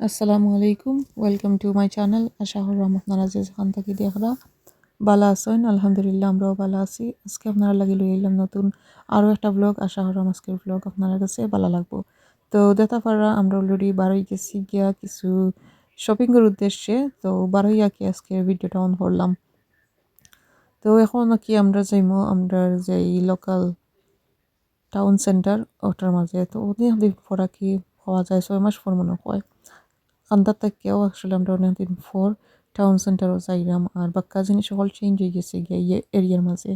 আসসালামু আলাইকুম welcome to my channel আশা করলাম আপনারা যে যেখান থেকে দেখরা। ভালো আছেন? আলহামদুলিল্লাহ, আমরাও ভালো আছি। আজকে আপনারা লাগি লই এলাম নতুন আরও একটা ব্লগ আশা করলাম আজকের ব্লগ আপনার কাছে ভালো লাগবো। তো দেখা পারা, আমরা অলরেডি বারোই গেছি গিয়া কিছু শপিংয়ের উদ্দেশ্যে, তো বারোই আঁকি আজকে ভিডিওটা অন করলাম। তো এখন কি আমরা যাইমো? আমরা যে লোকাল টাউন সেন্টার ওটার মাঝে। তো অনেক দিন আর কি হওয়া যায়, ছয় মাস পর মনে হয়। আন্দার থেকেও আসলে আমরা অনেকদিন পর টাউন সেন্টারও যাইলাম, আর বাক্কা জিনিস সকল চেঞ্জ হয়ে গেছে গিয়ে এরিয়ার মাঝে।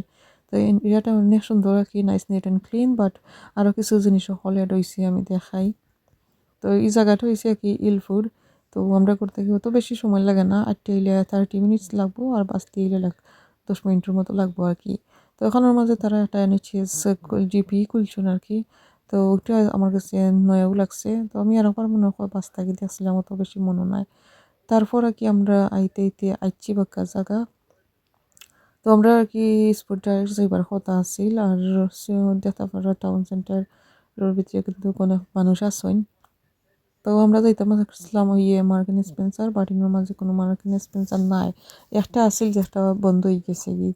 তো এরিয়াটা অনেক সুন্দর কি nice neat and clean but আরও কিছু জিনিস সকল এড হয়েছে আমি দেখাই। তো এই জায়গাটা হয়েছে কি ইলফুড তো আমরা করতে গিয়ে তো বেশি সময় লাগে না, আটটা এলে থার্টি মিনিটস লাগবো, আর বাঁচতে এলে লাগ দশ মিনিটের মতো লাগবো আর কি। তো ওখানের মাঝে তারা একটা এনেছে জিপি কুলছুন আর কি। তো ওইটা আমার কাছে নয়াও লাগছে। তো আমি আর একবার মনে হয় পাঁচটা গিয়ে দেখছিলাম অত বেশি মনে নাই। তারপর আর কি আমরা আইতে আইতে আইছি বাক্কা জায়গা তো আমরা আর কি স্পোর্ট স্পোর্টার যাইবার কথা আছিল। আর দেখাপাড়া টাউন সেন্টার ভিতরে কিন্তু অনেক মানুষ আসেন তো আমরা যাইতাম আসলাম ইয়ে মার্কিন স্পেন্সার বাটিনোর মাঝে কোনো মার্কিন স্পেন্সার নাই। একটা আছিল যেটা বন্ধ হয়ে গেছে কি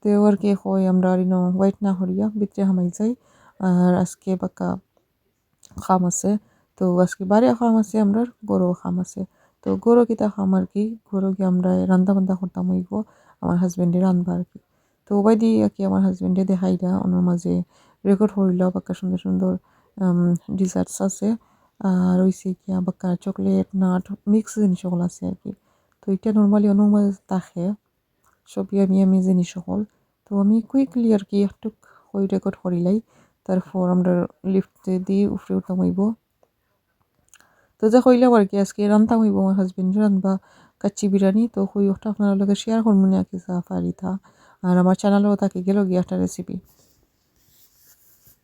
তো আর কি হয় আমরা আর ইনো হোয়াইট না হরিয়া ভিতরে হামাই যাই। আর আজকে বাক্কা খাম আছে। তো আজকে বারে খাম আছে, আমরা গরু খাম আছে। তো গরু কিতা খাম আর কি, গরু কি আমরা রান্না বান্না করতাম হইব আমার হাজবেন্ডে রান্না আর কি। তো ওবাই দিয়ে আর কি আমার হাজবেন্ডে দেখাই দেয় ওনার মাঝে রেকর্ড হইল বাক্কা সুন্দর সুন্দর ডিজার্টস আছে। আর হইছে গিয়া বাক্কা চকলেট নাট মিক্স জিনিস সকল আছে আর কি। তো এটা নর্মালি অনুর মাঝে থাকে সবই আমি আমি জিনিস সকল তো আমি কুইকলি আর কি একটু হই রেকর্ড করিলাই তারপর আমরা লিফটে দিয়ে উপরে উঠতাম হইব। তো যা কইলাম আর কি, আজকে রান্তাম হইব আমার হাজবেন্ড রানবা কাচ্চি বিরিয়ানি, তো হই ওটা আপনার লগে শেয়ার করব না কি যা পারি আর আমার চ্যানেলও তাকে গেল গিয়ে একটা রেসিপি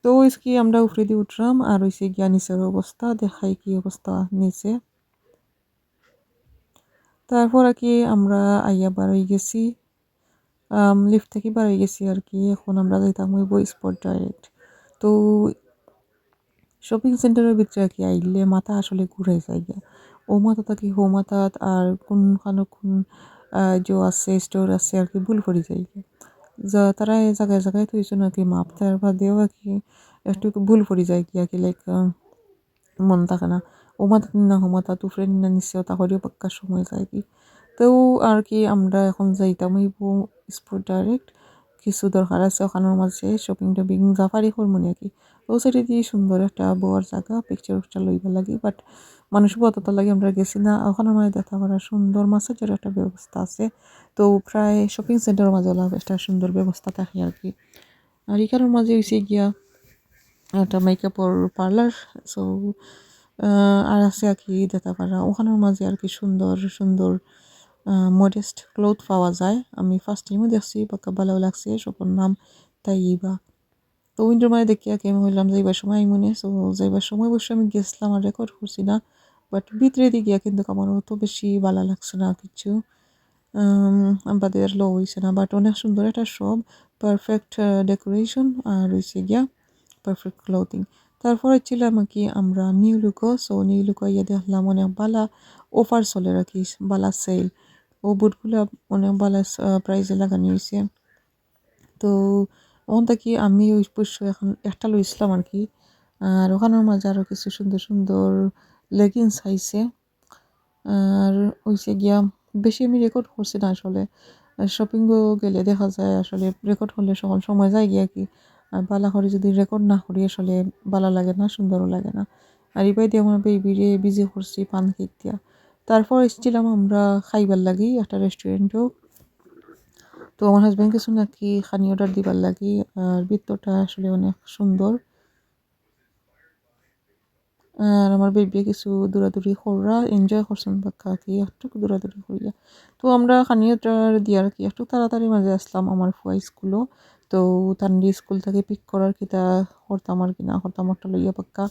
তো কি আমরা উপরে দিয়ে উঠলাম, আর হইছে গিয়া নিচের অবস্থা, দেখাই কি অবস্থা নিচে। তারপর আর কি আমরা আইয়া বার গেছি। লিফট থেকে বার হয়ে গেছি আর কি, এখন আমরা যাইতাম হইব স্পট ডাইরেক্ট তো শপিং সেন্টারের ভিতরে আর কি আইলে মাথা আসলে ঘুরে যায় গিয়া। ও মাথা থাকি হো মাথাত আর কোনখানে কোন যে আছে স্টোর আছে আর কি ভুল করে যায় যা তারা এই জায়গায় জায়গায় থইছে নাকি মাপ তার বাদেও আর কি একটু ভুল করে যায় কি আর কি লাইক মন থাকে না ও মাথা না হো মাথা তুফরে না নিচে তা করেও পাক্কা সময় যায় কি তো আর কি আমরা এখন যাইতাম হইব স্পোর্ট ডাইরেক্ট কিছু দরকার আছে ওখানের মাঝে শপিং টপিং জাফারি করব আর কি ও সাইডে দিয়ে সুন্দর একটা বউয়ার জায়গা পিকচার উকচার লইবা লাগে বাট মানুষ বতত লাগে আমরা গেছি না, ওখানের মাঝে দেখা করা সুন্দর মাসাজের একটা ব্যবস্থা আছে। তো প্রায় শপিং সেন্টারের মাঝে একটা সুন্দর ব্যবস্থা থাকে আর কি। আর এখানের মাঝে হয়েছে গিয়া একটা মেকআপর পার্লার সো আর আছে আর কি দেখা পারা ওখানের মাঝে আর কি সুন্দর সুন্দর মডেস্ট ক্লোথ পাওয়া যায়। আমি ফার্স্ট টাইমও দেখছি বাক্কা ভালো লাগছে, সবার নাম তাইবা তো উইন্ডোর মানে দেখি আর কি আমি হইলাম, যাইবার সময় মনে সো যাইবার সময় অবশ্যই আমি গেছিলাম আর রেকর্ড করছি না। বাট ভিতরে দিয়ে গিয়া কিন্তু আমার অত বেশি ভালো লাগছে না কিছু। আমাদের লো হয়েছে না বাট অনেক সুন্দর একটা শপ পারফেক্ট ডেকোরেশন আর হয়েছে গিয়া পারফেক্ট ক্লোথিং তারপরে ছিলাম কি আমরা নিউ লুকো সো নিউ লুকো ইয়ে দেখলাম অনেক বালা অফার চলে কি বালা সেল ও বুটগুলো অনেক বালা প্রাইজে লাগানো হয়েছে তো ওখান থেকে আমি ওই অবশ্য এখন একটা লইছিলাম আর কি। আর ওখানের মাঝে আরও কিছু সুন্দর সুন্দর লেগিংস আইছে। আর হইছে গিয়া বেশি আমি রেকর্ড করছি না আসলে। শপিংও গেলে দেখা যায় আসলে রেকর্ড হলে সকল সময় যায় গিয়া কি। আর বালা করে যদি রেকর্ড না করি আসলে বালা লাগে না, সুন্দরও লাগে না। আর এবার দিয়ে আমার বেবিরে বিজি করছি পান কেক দিয়া। তারপর এসেছিলাম আমরা খাইবার লাগি একটা রেস্টুরেন্টেও তো আমার হাজব্যান্ড কিছু নাকি খানি অর্ডার দিবার লাগি, আর ভিতরটা আসলে অনেক সুন্দর। আর আমার বেবি কিছু দৌড়াদৌড়ি করা এনজয় করছেন বা কি একটু দৌড়াদৌড়ি করিয়া তো আমরা খানি অর্ডার দিয়ার কি একটু তাড়াতাড়ি মাঝে আসলাম আমার ফুয়া স্কুলও তো তান্ডি স্কুল থেকে পিক করার কিতা করতাম আর কি না করতাম একটা লইয়া পাক্কা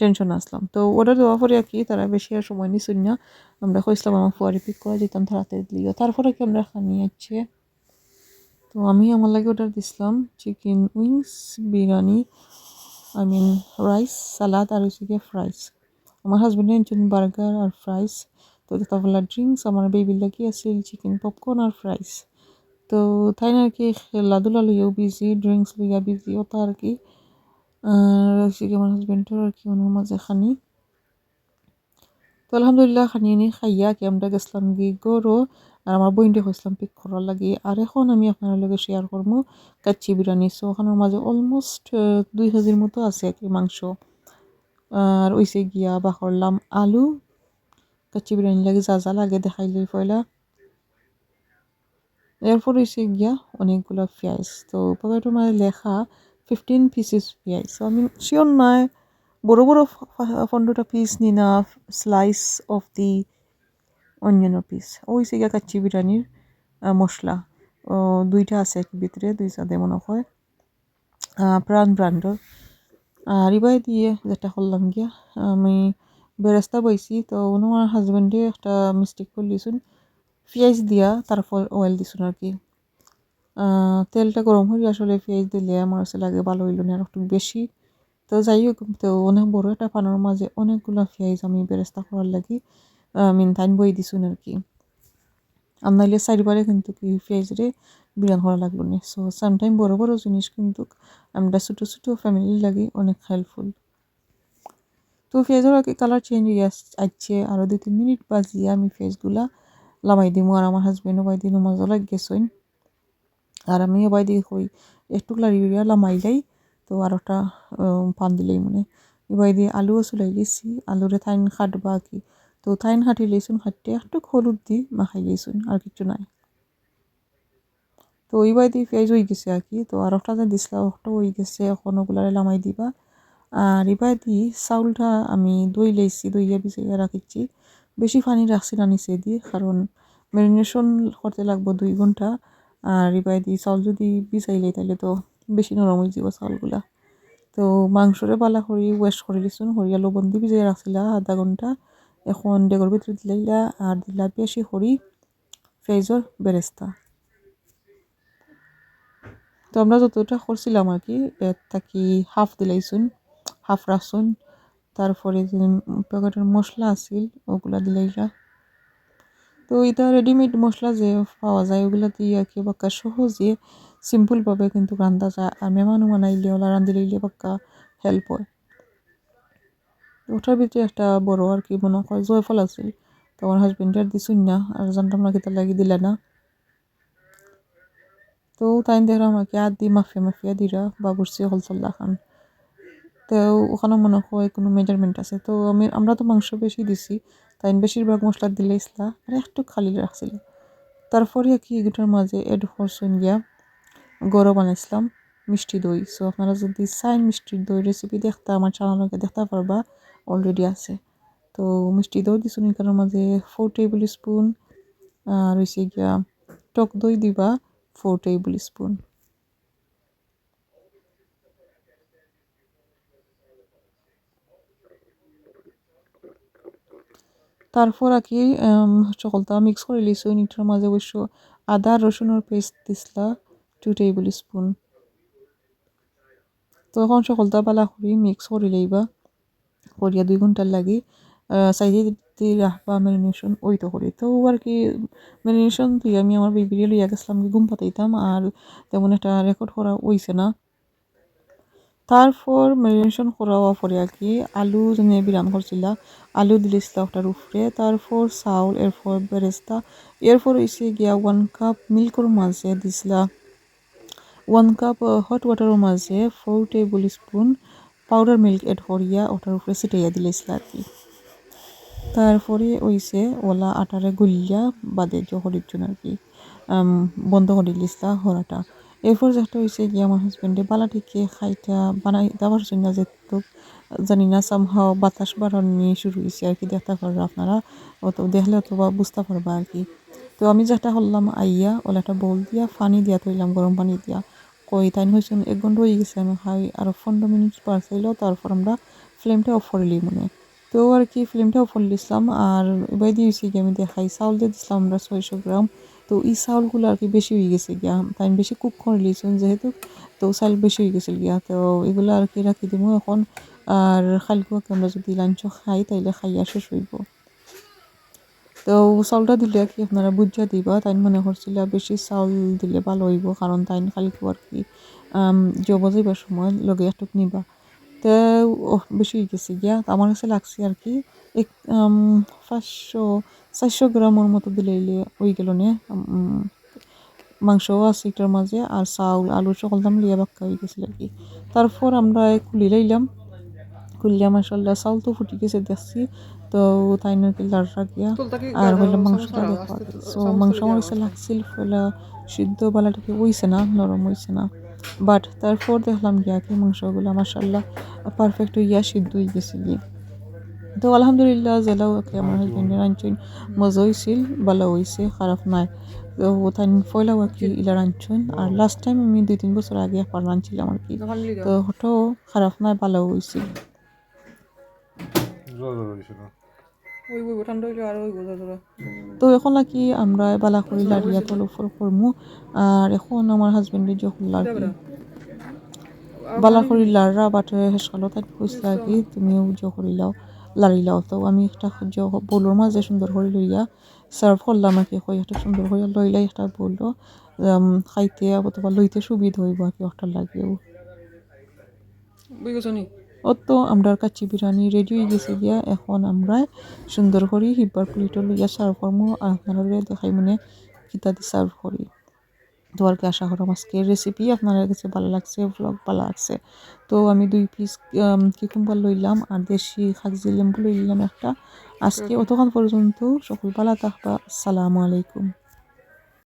টেনশন আসলাম। তো অর্ডার দেওয়া পরে আর কি, তারা বেশি আর সময় নিছুন না। আমরা কইসলাম আমার ফুয়ারি পিক করা যেতাম তাড়াতাড়ি লিয়া তারপরে কি আমরা খানি আছে তো আমি আমার লাগে অর্ডার দিছিলাম chicken wings biryani I mean rice salad আর হচ্ছে গিয়ে ফ্রাইস আমার হাজবেন্ডে আনছেন বার্গার আর ফ্রাইস তো তারপর ড্রিঙ্কস আমার বেবির লাগি আছিল চিকেন পপকর্ন আর ফ্রাইস তো তাই না আর কি খেলাধুলা লইয়াও বিজি ড্রিঙ্কস লইয়া বিজি ওটা আর কি। আর হচ্ছে কি আমার হাজবেন্ডের আর কি ওনার মাঝে খানি। তো আলহামদুলিল্লাহ, খানি খাইয়া, কি আমরা গেছিলাম গি গরো আর আমার বইনটা হয়েছিলাম পিক করার লাগে আর এখন আমি আপনার লগে শেয়ার করব কাচ্চি বিরিয়ানি সো ওখানের মাঝে অলমোস্ট দুই কেজির মতো আছে আর কি মাংস আর ওইসে গিয়া বা করলাম আলু কাচ্চি বিরিয়ানি লাগে যা যা লাগে দেখাইলে পয়লা এরপর হয়েছে গিয়া অনেকগুলো পেঁয়াজ তো পকেটের মাঝে লেখা ফিফটিন পিসেস পেঁয়াজ সো আমি শিওর নয় বড় বড় পনেরোটা পিস নিনা স্লাইস অফ দি অন্যান্য পিস ওই গিয়া কাচ্চি বিরিয়ানির মশলা। ও, দুইটা আছে এক ভিতরে, দুই সাদে মনে হয়। প্রাণ ব্র্যান্ডর আর ইবাই দিয়ে যেটা করলাম গিয়া, আমি বেরেস্তা বইছি, তো উনি আমার হাজবেন্ডে একটা মিস্টেক করে দিয়েছেন পেঁয়াজ দিয়া তারপর অয়েল দিছুন আর কি। তেলটা গরম হয়ে আসলে পেঁয়াজ দিলে আমার লাগে ভালো হইল না, আর একটু বেশি। তো যাই হোক, তো অনেক বড় একটা পানোর মাঝে অনেকগুলো পেঁয়াজ আমি বেরেস্তা করার লাগি। মিন তাইন বই দিছুন আর কি। আর নাইলে চারিবারে কিন্তু কি পেঁয়াজরে বিরান করা লাগল না। সো সামটাইম বড় বড় জিনিস কিন্তু আমরা ছোটো ছোটো ফ্যামিলির লাগি অনেক হেল্পফুল তো পেঁয়াজের আর কি কালার চেঞ্জ হয়ে আসছে আরও দুই তিন মিনিট বাজিয়ে আমি পেঁয়াজগুলা লামাই দিমু আর আমার হাজবেন্ডও বাই দিন মজা লাগ গেছইন আর আমি বাই দিয়ে কই একটু লাড়িয়া লামাইলাই তো আর একটা পান দিলেই মানে। এবার দিয়ে আলুও চুলাই দিয়েছি আলুরে থাইন খাটবা কি তো থাইন হাঁটি লইছুন খাটতে একটু হলুদ দি মাখাই লইছুন আর কিছু নাই। তো ওই দিয়ে পেঁয়াজ হয়ে গেছে আর কি, তো আর একটা দিছিলাম একটা হয়ে গেছে, এখন ওগুলারে লামাই দিবা। আর এবার দি চাউলটা আমি দই লাইছি, দইয়া বিছাইয়া রাখিছি বেশি পানি রাখছি না নিচে দিয়ে কারণ ম্যারিনেশন করতে লাগবো দুই ঘণ্টা। আর এবার দিয়ে চাউল যদি বিছাইলে তাহলে তো বেশি নরম হয়ে যাব চাউলগুলা। তো মাংসরে পালা করি ওয়েস্ট করে দিছোন হরিয়া লবণ দি ভিজাই রাখছিলা আধা ঘণ্টা। এখন ডেগর ভিতরে দিলাইলা আর দিলা বেশি করি ফেজর বেরেস্তা। তো আমরা যতটা করছিলাম আর কি থাকি হাফ দিলাইছুন, হাফ রাখছুন। তারপরে যে প্যাকেটের মশলা আছিল, ওগুলা দিলাইলা তো এটা রেডিমেড মশলা যে পাওয়া যায়, ওগুলা দিয়ে আর কি বাক্কা সহজে সিম্পলভাবে কিন্তু রান্ধা যায়। আর মেহমানও বানাইলে, ওলা রান্ধি লইলে বাক্কা হেল্প হয়। ওটার ভিতরে একটা বড় আর কি মনে হয় জয়ফল আছিল তো আমার হাজবেন্ড আর দিছুন না, আর জানতাম না কিতা লাগি দিলা না। তো তাই দেখলাম আমাকে আর দি মাফিয়া মাফিয়া দিরা বাবুরসি হলসল্লা খান। তো ওখানে মনে হয় কোনো মেজারমেন্ট আছে। তো আমি, আমরা তো মাংস বেশি দিছি, তাই বেশিরভাগ মশলা দিলে ইসলা, আর একটু খালি রাখছিল। তারপরে কি এগুলোর মাঝে এড করছেন গিয়া গরম বানাইছিলাম মিষ্টি দই। সো আপনারা যদি চাই মিষ্টির দই রেসিপি দেখতে, আমার চ্যানেলকে দেখতে পারবা অলরেডি আছে। তো মিষ্টি দই দিছুন এখানের মাঝে ফোর টেবিল স্পুন আর হয়েছে গিয়া টক দই দিবা ফোর টেবিল স্পুন তারপর আর কি সকলটা মিক্স করে লিছো নিটার মাঝে অবশ্য আদা, রসুনের পেস্ট দিসলা টু টেবিল স্পুন তখন সকলটা বালা করি মিক্স করে লইবা। করিয়া দুই ঘণ্টার লাগি সাইডে রাখবা ম্যারিনেশন ওই তো করি। তো আর কি ম্যারিনেশন তুই আমি আমার বেবিরে লইয়া গেছিলাম ঘুম পাতাইতাম, আর তেমন একটা রেকর্ড করা হইছে না। তারপর ম্যারিনেশন করা পরে আর কি, আলু যেনে বিরান করছিলা, আলু দিলিছিলা ওটার উপরে তারপর চাউল, এরপর বেরেস্তা, এরপর হয়েছে গিয়া ওয়ান কাপ মিল্কর মাঝে দিছিলা। ওয়ান কাপ হট ওয়াটারের মাঝে four tablespoon powder milk add করিয়া ওটার উপরে ছিটাইয়া দিলেছিলা আর কি তারপরে ওইসে ওলা আটারে গুলিয়া বাদে জহরির জন্য আর কি বন্ধ করে দিলিছিলা হরাটা। এরপর যেটা হয়েছে গিয়ে আমার হাজব্যান্ডে বালাটিকে খাইটা বানাই দেওয়ার জন্য যেহেতু, জানি না সামহাও বাতাস বাড়ানি শুরু হয়েছে আর কি দেখতে পারবে আপনারা অত দেখলে অথবা বুঝতে পারবা আর কি। তো আমি যেটা করলাম, আইয়া ওলা একটা বল দিয়া পানি দিয়া তৈলাম গরম পানি দিয়া। কই, তাই হয়েছে এক ঘণ্টা হয়ে গেছে, আমি খাই আরও পনেরো মিনিট পার চাইলো তারপর আমরা ফ্লেমটা অফ করলি মনে। তো আর কি ফ্লেমটা অফ করে দিছিলাম আর এবার দিয়েছি কি আমি দেখাই, চাউল দিয়ে দিছিলাম আমরা ছয়শো গ্রাম। তো এই চাউলগুলো আর কি বেশি হয়ে গেছে গিয়া, তাই বেশি কুক করে লিয়েছেন যেহেতু, তো চাউল বেশি হয়ে গেছিল গিয়া। তো এগুলো আর কি রাখি দিব এখন, আর খালকুয়াকে আমরা যদি লাঞ্চ খাই, তাইলে খাইয়া শেষ হইব। তো চাউলটা দিলে কি আপনারা বুঝা দিবা? তাই মনে করছিল বেশি চাউল দিলে ভালো হইব, কারণ তাই খালকু আর কি জব যাইবার সময় লগে একটুক নিবা। তো বেশি গেছে গিয়া। আমার কাছে লাগছে আর কি, এক পাঁচশো, চারশো গ্রামের মতো দিলে ওই গেল নে। মাংসও আছে এটার মাঝে, আর চাউল আলু সকল দাম লিয়া বাক্কা হয়ে গেছিল আর কি। তারপর আমরা খুলি লাইলাম। খুললিয়া মাসাল্লাহ চাউল তো ফুটি গেছে দেখছি। তো তাই নাকি লাড়া গিয়া আর হইলে মাংসটা দেখা সো মাংস আমার কাছে লাগছিল ফলে সিদ্ধ বালাটাকে হইছে না নরম হইছে না। বাট তারপর দেখলাম গিয়া কি মাংসগুলো মাসাল্লাহ পারফেক্ট হইয়া সিদ্ধ হয়ে গেছে গিয়ে। তো আলহামদুলিল্লাহ জেলাও কি আমার হাজবেন্ডের রাঁধছেন মজা হয়েছিল ভালো হয়েছে খারাপ নাই। তো তাই পয়লাও আর কি ইলা রাঁধছেন আর লাস্ট টাইম আমি দুই তিন বছর আগে একবার রাঁধছিলাম আর কি। তো হঠাৎ খারাপ নাই ভালো হয়েছিল তো এখন আর কি আমরা বালা করি লাড়িয়া তলো ফল করমু। আর এখন আমার হাজবেন্ডের যখন লাগি বালা করি লাড়া বাটে হেসালো তাই কইছিল আর কি তুমিও উজ্জ করিলাও লাড়িলাও তো আমি একটা সহ্য বলোর মাঝে সুন্দর করে লইয়া সার্ভ করলাম আর কি কই একটা সুন্দর করে লইলাই একটা বলল খাইতে অথবা লইতে সুবিধা হইব আর কি একটা লাগেও বুঝে গেছো নি ও তো আমরা কাচ্চি বিরিয়ানি রেডি হয়ে গেছে গিয়া এখন আমরা সুন্দর করে হিব্বার প্লেটও লইয়া সার্ভ করব আর আপনারা দেখাই মানে কিতা দিয়ে সার্ভ করি। তো আর কি আশা করো আজকের রেসিপি আপনাদের কাছে ভালো লাগছে ব্লগ ভালো লাগছে। তো আমি দুই পিস কিকুম্বার লইলাম আর দেশি খাগজি লেম্বু লইলাম একটা। আজকে অতক্ষণ পর্যন্ত সকল ভালো থাকবা। আসসালামু আলাইকুম।